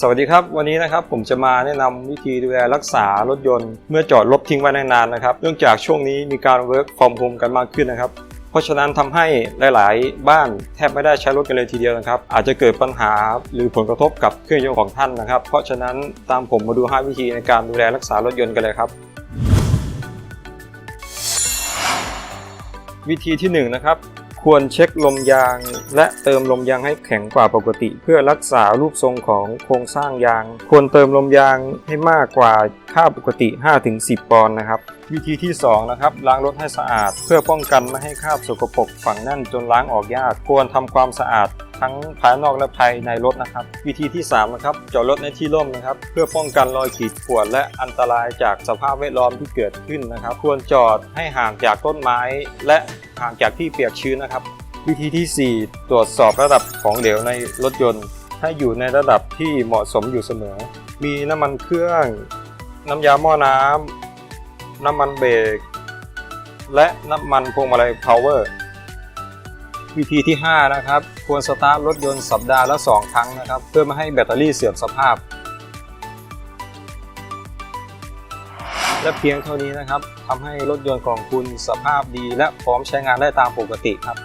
สวัสดีครับ วันนี้นะครับผมจะมาแนะนำวิธีดูแลรักษารถยนต์ เมื่อจอดรถทิ้งไว้นานๆนะครับ เนื่องจากช่วงนี้มีการ work from home กันมากขึ้นนะครับ เพราะฉะนั้นทำให้หลายๆ บ้านแทบไม่ได้ใช้รถกันเลยทีเดียวนะครับ อาจจะเกิดปัญหาหรือผลกระทบกับเครื่องยนต์ของท่านนะครับ เพราะฉะนั้นตามผมมาดู 5 วิธีในการดูแลรักษารถยนต์กันเลยครับ วิธีที่หนึ่งนะครับ ควรเช็คลมยาง และเติมลมยางให้แข็งกว่าปกติ เพื่อรักษารูปทรงของโครงสร้างยาง ควรเติมลมยางให้มากกว่าค่าปกติ 5-10 ปอนด์นะครับ วิธีที่ 2 นะครับ ล้างรถให้สะอาด เพื่อป้องกันไม่ให้คราบสกปรกฝังแน่นจนล้างออกยาก ควรทำความสะอาด ทั้งภายนอกและภายในรถนะครับ วิธีที่3นะครับจอดรถในที่ร่มนะครับ เพื่อป้องกันรอยขีดข่วนและอันตรายจากสภาพแวดล้อมที่เกิดขึ้นนะครับ ควรจอดให้ห่างจากต้นไม้ และห่างจากที่เปียกชื้นนะครับ วิธีที่ 4 ตรวจสอบระดับของเหลวในรถยนต์ ให้อยู่ในระดับที่เหมาะสมอยู่เสมอ มีน้ำมันเครื่อง น้ำยาหม้อน้ำน้ำมันเบรกและน้ำมันพวงมาลัย power วิธีที่ 5 นะครับ ควรสตาร์ทรถยนต์สัปดาห์ละ 2 ครั้งนะครับ เพื่อไม่ให้แบตเตอรี่เสื่อมสภาพ และเพียงเท่านี้นะครับทำให้รถยนต์ของคุณสภาพดีและพร้อมใช้งานได้ตามปกติครับ